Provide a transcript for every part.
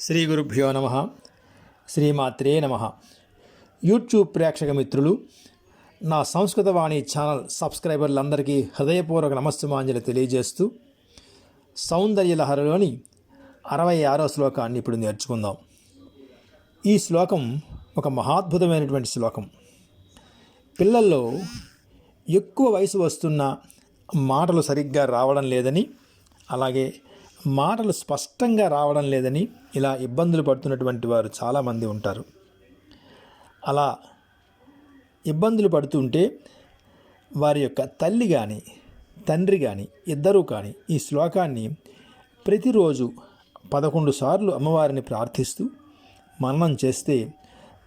శ్రీ గురుభ్యో నమ. శ్రీమాత్రే నమ. యూట్యూబ్ ప్రేక్షక మిత్రులు నా సంస్కృత వాణి ఛానల్ సబ్స్క్రైబర్లందరికీ హృదయపూర్వక నమస్సుమాంజలి తెలియజేస్తూ సౌందర్యలహరిలోని అరవై ఆరో శ్లోకాన్ని ఇప్పుడు నేర్చుకుందాం. ఈ శ్లోకం ఒక మహాద్భుతమైనటువంటి శ్లోకం. పిల్లల్లో ఎక్కువ వయసు వస్తున్న మాటలు సరిగ్గా రావడం లేదని అలాగే మాటలు స్పష్టంగా రావడం లేదని ఇలా ఇబ్బందులు పడుతున్నటువంటి వారు చాలామంది ఉంటారు. అలా ఇబ్బందులు పడుతుంటే వారి యొక్క తల్లి కానీ తండ్రి కానీ ఇద్దరూ కానీ ఈ శ్లోకాన్ని ప్రతిరోజు పదకొండు సార్లు అమ్మవారిని ప్రార్థిస్తూ మననం చేస్తే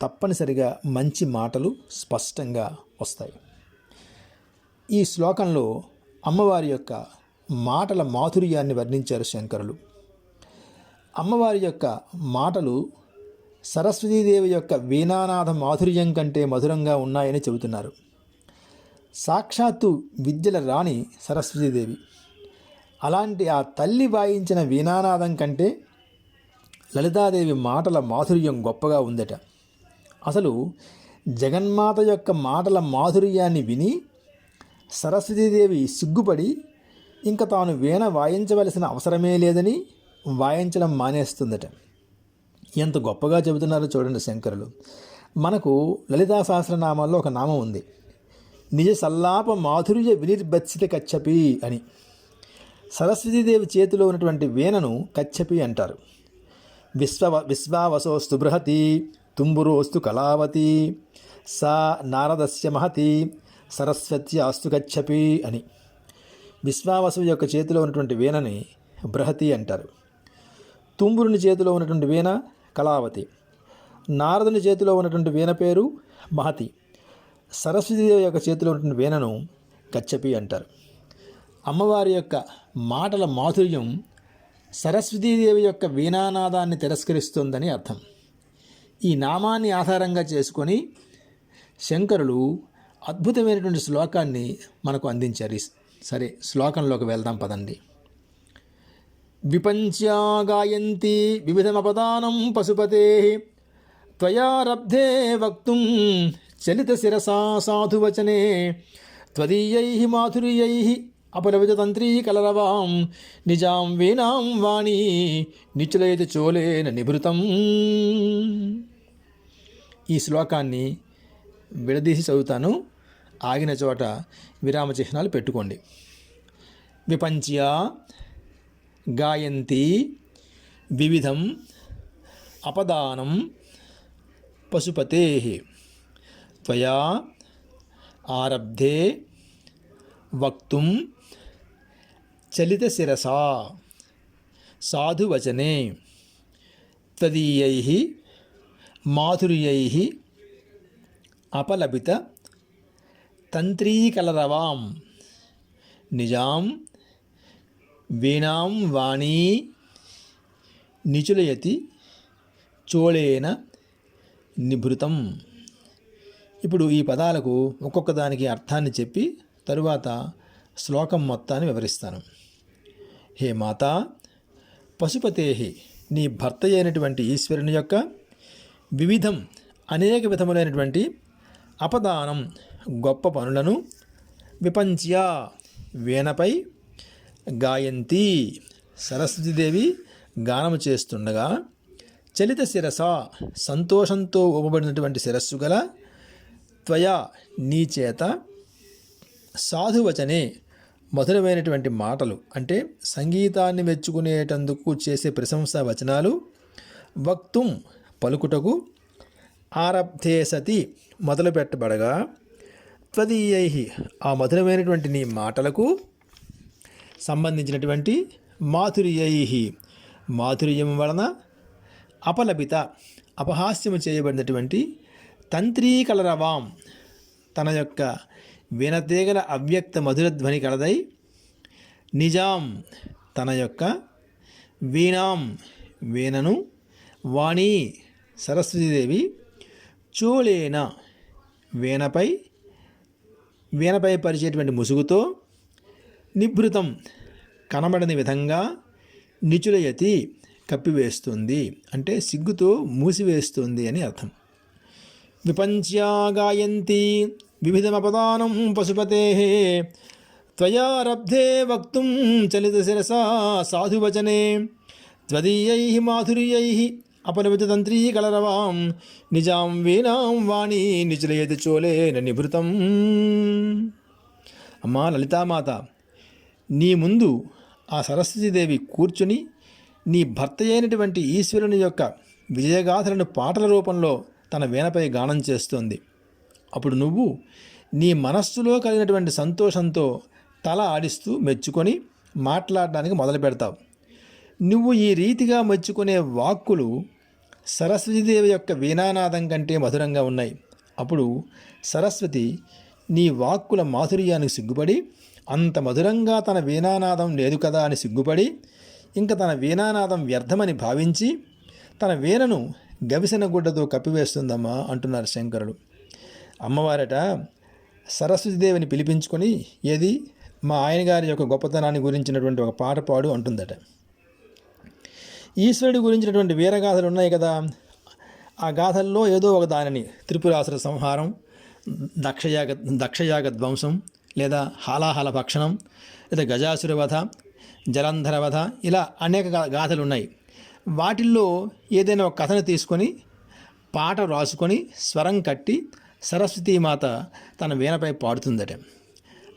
తప్పనిసరిగా మంచి మాటలు స్పష్టంగా వస్తాయి. ఈ శ్లోకంలో అమ్మవారి యొక్క మాటల మాధుర్యాన్ని వర్ణించారు శంకరులు. అమ్మవారి యొక్క మాటలు సరస్వతీదేవి యొక్క వీణానాథ మాధుర్యం కంటే మధురంగా ఉన్నాయని చెబుతున్నారు. సాక్షాత్తు విద్యల రాణి సరస్వతీదేవి. అలాంటి ఆ తల్లి వాయించిన వీణానాదం కంటే లలితాదేవి మాటల మాధుర్యం గొప్పగా ఉందట. అసలు జగన్మాత యొక్క మాటల మాధుర్యాన్ని విని సరస్వతీదేవి సిగ్గుపడి ఇంకా తాను వీణ వాయించవలసిన అవసరమే లేదని వాయించడం మానేస్తుందట. ఎంత గొప్పగా చెబుతున్నారో చూడండి శంకరులు. మనకు లలితా సహస్రనామాల్లో ఒక నామం ఉంది. నిజ సల్లాప మాధుర్య వినిర్బత్సిత కచ్చపి అని. సరస్వతీదేవి చేతిలో ఉన్నటువంటి వీణను కచ్చపి అంటారు. విశ్వ విశ్వావసోస్తు బృహతి తుంబురోస్తు కళావతి సా నారదస్య మహతి సరస్వతి ఆస్తు కచ్చపి అని. విశ్వావసు యొక్క చేతిలో ఉన్నటువంటి వీణని బృహతి అంటారు. తుంబురుని చేతిలో ఉన్నటువంటి వీణ కళావతి. నారదుని చేతిలో ఉన్నటువంటి వీణ పేరు మహతి. సరస్వతీదేవి యొక్క చేతిలో ఉన్నటువంటి వీణను కచ్చపి అంటారు. అమ్మవారి యొక్క మాటల మాధుర్యం సరస్వతీదేవి యొక్క వీణానాదాన్ని తిరస్కరిస్తుందని అర్థం. ఈ నామాన్ని ఆధారంగా చేసుకొని శంకరులు అద్భుతమైనటువంటి శ్లోకాన్ని మనకు అందించారు. సరే శ్లోకంలోకి వెళ్దాం పదండి. విపంచ్యా గాయంతి వివిధమపదానం పశుపతే త్వయారబ్ధే వక్తుం చలిత శిరసా సాధువచనే త్వదీయై మాధుర్యై అపలవిజతంత్రీ కలరవాం నిజాం వీణాం వాణి నిచులైత చోలేన నిభృతం. ఈ శ్లోకాన్ని విడదీసి చదువుతాను. ఆగిన చోట విరామ చిహ్నాలు పెట్టుకోండి. విపంచ్య గాయంతి వివిధం అపదానం పశుపతే త్వయా ఆరబ్ధే వక్తుం చలితశిరసా సాధువచనే త్వదీయై మాధుర్యై అపలభిత తంత్రీకలరవాం. నిజాం వీణాం వాణీ నిచులయతి చోళేన నిభృతం. ఇప్పుడు ఈ పదాలకు ఒక్కొక్క దానికి అర్థాన్ని చెప్పి తరువాత శ్లోకం మొత్తాన్ని వివరిస్తాను. హే మాత పశుపతేహి నీ భర్త అయినటువంటి ఈశ్వరుని యొక్క వివిధం అనేక విధములైనటువంటి అపదానం గొప్ప పనులను విపంచ్య వీణపై గాయంతి సరస్వతీదేవి గానము చేస్తుండగా చలిత శిరస సంతోషంతో ఊపబడినటువంటి శిరస్సు గల త్వయా నీ చేత సాధువచనే మధురమైనటువంటి మాటలు అంటే సంగీతాన్ని మెచ్చుకునేటందుకు చేసే ప్రశంసా వచనాలు వక్తుం పలుకుటకు ఆరబ్ధేసతి మొదలుపెట్టబడగా త్వదీయై ఆ మధురమైనటువంటి నీ మాటలకు సంబంధించినటువంటి మాధుర్యై. మాధుర్యం వలన అపలభిత అపహాస్యము చేయబడినటువంటి తంత్రీకలరవాం తన యొక్క వినతేగల అవ్యక్త మధురధ్వని కలదై నిజాం తన యొక్క వీణాం వీణను వాణి సరస్వతీదేవి చూలేన వీణపై వీణపై పరిచేటువంటి ముసుగుతో నిభృతం కనబడని విధంగా నిచులయతి కప్పివేస్తుంది. అంటే సిగ్గుతో మూసివేస్తుంది అని అర్థం. విపంచ్యా గాయంతి వివిధమపదానం పశుపతే త్వయారబ్ధే వక్తుం చలితశిరసా సాధువచనే త్వదీయై మాధుర్యై అపలవితంత్రీ కలరవాం నిజాం వీణాం వాణి నిచులయతి చోలేన నిభృతం అమ్మా లలితామాత నీ ముందు ఆ సరస్వతీదేవి కూర్చుని నీ భర్త అయినటువంటి ఈశ్వరుని యొక్క విజయగాథలను పాటల రూపంలో తన వీణపై గానం చేస్తోంది. అప్పుడు నువ్వు నీ మనస్సులో కలిగినటువంటి సంతోషంతో తల ఆడిస్తూ మెచ్చుకొని మాట్లాడడానికి మొదలు పెడతావు నువ్వు ఈ రీతిగా మెచ్చుకునే వాక్కులు సరస్వతీదేవి యొక్క వీణానాదం కంటే మధురంగా ఉన్నాయి. అప్పుడు సరస్వతి నీ వాక్కుల మాధుర్యానికి సిగ్గుపడి అంత మధురంగా తన వీణానాదం లేదు కదా అని సిగ్గుపడి ఇంకా తన వీణానాదం వ్యర్థమని భావించి తన వీణను గవిసిన గుడ్డతో కప్పివేస్తుందమ్మా అంటున్నారు శంకరుడు. అమ్మవారట సరస్వతీదేవిని పిలిపించుకొని ఏది? మా ఆయన గారి యొక్క గొప్పతనాన్ని గురించినటువంటి ఒక పాట పాడు అంటుందట. ఈశ్వరుడి గురించినటువంటి వీరగాథలు ఉన్నాయి కదా. ఆ గాథల్లో ఏదో ఒక దానిని త్రిపురాసుర సంహారం దక్షయాగ దక్షయాగ ధ్వంసం లేదా హాలాహల భక్షణం లేదా గజాసుర వధ జలంధర వధ ఇలా అనేక గాథలు ఉన్నాయి. వాటిల్లో ఏదైనా ఒక కథను తీసుకొని పాట రాసుకొని స్వరం కట్టి సరస్వతీమాత తన వీణపై పాడుతుందట.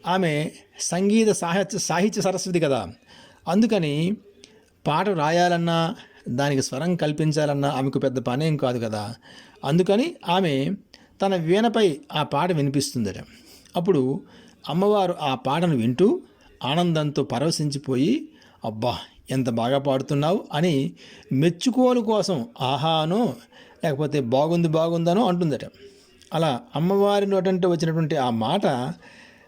ఆమె సంగీత సాహిత్య సాహిత్య సరస్వతి కదా. అందుకని పాట రాయాలన్నా దానికి స్వరం కల్పించాలన్నా ఆమెకు పెద్ద పనేం కాదు కదా. అందుకని ఆమె తన వీణపై ఆ పాట వినిపిస్తుందట. అప్పుడు అమ్మవారు ఆ పాటను వింటూ ఆనందంతో పరవశించిపోయి అబ్బా ఎంత బాగా పాడుతున్నావు అని మెచ్చుకోలు కోసం ఆహానో లేకపోతే బాగుంది బాగుందనో అంటుందట. అలా అమ్మవారి నోటంటే వచ్చినటువంటి ఆ మాట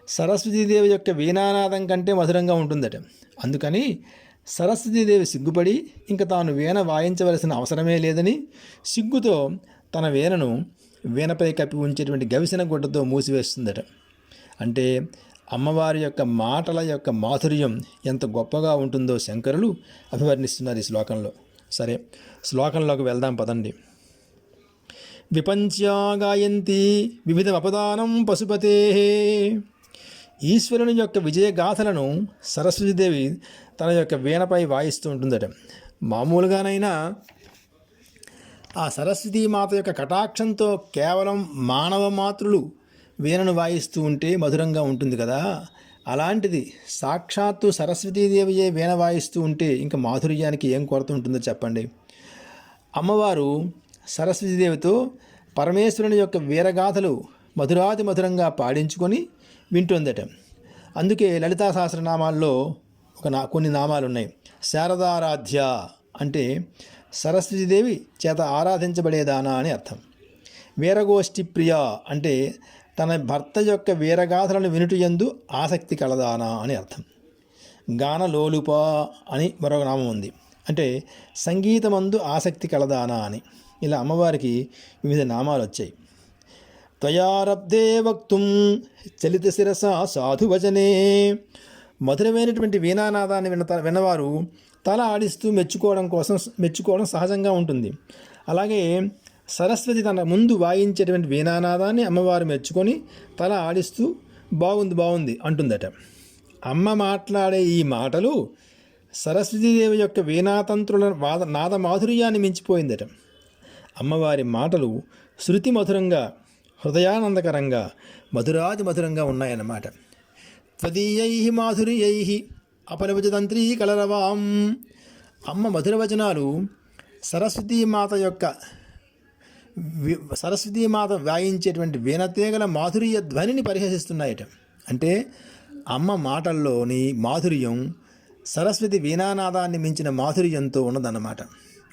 సరస్వతీదేవి యొక్క వీణానాదం కంటే మధురంగా ఉంటుందట. అందుకని సరస్వతీదేవి సిగ్గుపడి ఇంకా తాను వీణ వాయించవలసిన అవసరమే లేదని సిగ్గుతో తన వీణను వీణపై కప్పి ఉంచేటువంటి గవిసిన గుడ్డతో మూసివేస్తుందట. అంటే అమ్మవారి యొక్క మాటల యొక్క మాధుర్యం ఎంత గొప్పగా ఉంటుందో శంకరులు అభివర్ణిస్తున్నారు ఈ శ్లోకంలో. సరే శ్లోకంలోకి వెళ్దాం పదండి. విపంచ్యా గాయంతి వివిధమపదానం పశుపతే ఈశ్వరుని యొక్క విజయగాథలను సరస్వతీదేవి తన యొక్క వీణపై వాయిస్తూ ఉంటుందట. మామూలుగానైనా ఆ సరస్వతీమాత యొక్క కటాక్షంతో కేవలం మానవ మాతృలు వీణను వాయిస్తూ ఉంటే మధురంగా ఉంటుంది కదా. అలాంటిది సాక్షాత్తు సరస్వతీదేవియే వీణ వాయిస్తూ ఉంటే ఇంకా మాధుర్యానికి ఏం కొరత ఉంటుందో చెప్పండి. అమ్మవారు సరస్వతీదేవితో పరమేశ్వరుని యొక్క వీరగాథలు మధురాతి మధురంగా పాడించుకొని వింటుందట. అందుకే లలితా సహస్రనామాల్లో ఒక నా కొన్ని నామాలు ఉన్నాయి శారదారాధ్య అంటే సరస్వతీదేవి చేత ఆరాధించబడేదానా అని అర్థం. వీరగోష్ఠి ప్రియ అంటే తన భర్త యొక్క వీరగాథలను వినుటయందు ఆసక్తి కలదానా అని అర్థం. గానలోలుప అని మరొక నామం ఉంది. అంటే సంగీతమందు ఆసక్తి కలదానా అని. ఇలా అమ్మవారికి వివిధ నామాలు వచ్చాయి త్వయారబ్ధే వక్తుం చలిత శిరస సాధువచనే మధురమైనటువంటి వీణానాదాన్ని విన్న విన్నవారు తల ఆడిస్తూ మెచ్చుకోవడం కోసం మెచ్చుకోవడం సహజంగా ఉంటుంది. అలాగే సరస్వతి తన ముందు వాయించేటువంటి వీణానాదాన్ని అమ్మవారు మెచ్చుకొని తల ఆడిస్తూ బాగుంది బాగుంది అంటుందట. అమ్మ మాట్లాడే ఈ మాటలు సరస్వతీదేవి యొక్క వీణాతంత్రుల వాద నాద మాధుర్యాన్ని మించిపోయిందట. అమ్మవారి మాటలు శృతి మధురంగా హృదయానందకరంగా మధురాది మధురంగా ఉన్నాయన్నమాట. త్వదీయై మాధుర్యై అపలవిజతంత్రీ కలరవాం అమ్మ మధురవచనాలు సరస్వతీమాత యొక్క సరస్వతీమాత వాయించేటువంటి వీణతేగల మాధుర్య ధ్వనిని పరిహసిస్తున్నాయట. అంటే అమ్మ మాటల్లోని మాధుర్యం సరస్వతి వీణానాదాన్ని మించిన మాధుర్యంతో ఉన్నదన్నమాట.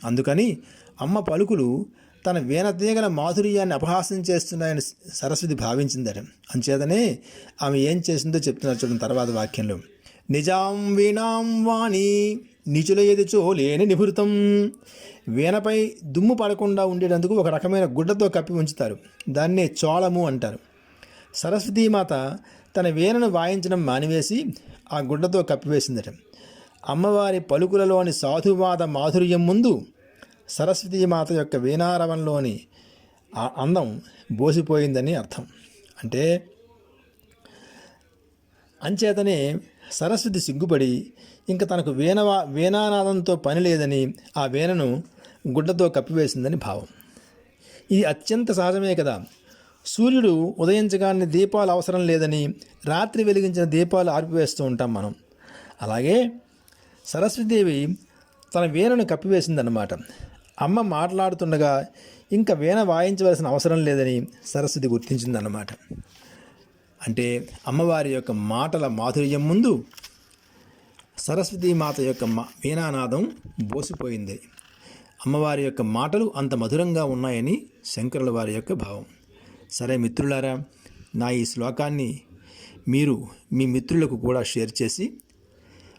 అందుకని అమ్మ పలుకులు తన వీణతీగల మాధుర్యాన్ని అపహాసం చేస్తున్నాయని సరస్వతి భావించిందట. అంచేతనే ఆమె ఏం చేసిందో చెప్తున్నారు చూడండి తర్వాత వాక్యంలో. నిజాం వీణాం వాణి నిచుల ఎదుచో లేని నిభృతం. వీణపై దుమ్ము పడకుండా ఉండేటందుకు ఒక రకమైన గుడ్డతో కప్పి ఉంచుతారు. దాన్నే చోళము అంటారు. సరస్వతీమాత తన వీణను వాయించడం మానివేసి ఆ గుడ్డతో కప్పివేసిందట. అమ్మవారి పలుకులలోని సాధువాద మాధుర్యం ముందు సరస్వతీమాత యొక్క వీణారవంలోని ఆ అందం బోసిపోయిందని అర్థం. అంటే అంచేతనే సరస్వతి సిగ్గుపడి ఇంక తనకు వీణవా వీణానాదంతో పని లేదని ఆ వీణను గుడ్డతో కప్పివేసిందని భావం. ఇది అత్యంత సహజమే కదా. సూర్యుడు ఉదయించగానే దీపాలు అవసరం లేదని రాత్రి వెలిగించిన దీపాలు ఆర్పివేస్తూ ఉంటాం మనం. అలాగే సరస్వతీదేవి తన వీణను కప్పివేసిందన్నమాట. అమ్మ మాట్లాడుతుండగా ఇంకా వీణ వాయించవలసిన అవసరం లేదని సరస్వతి గుర్తించిందన్నమాట. అంటే అమ్మవారి యొక్క మాటల మాధుర్యం ముందు సరస్వతి మాత యొక్క మా వీణానాదం బోసిపోయింది. అమ్మవారి యొక్క మాటలు అంత మధురంగా ఉన్నాయని శంకరుల వారి యొక్క భావం. సరే మిత్రులారా నా ఈ శ్లోకాన్ని మీరు మీ మిత్రులకు కూడా షేర్ చేసి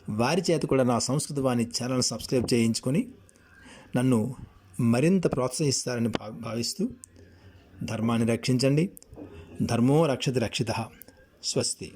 వారి చేత కూడా నా సంస్కృత వాణి ఛానల్ సబ్స్క్రైబ్ చేయించుకొని నన్ను మరింత ప్రోత్సహిస్తారని భా భావిస్తూ ధర్మాన్ని రక్షించండి. ధర్మో రక్షతి రక్షిత. స్వస్తి.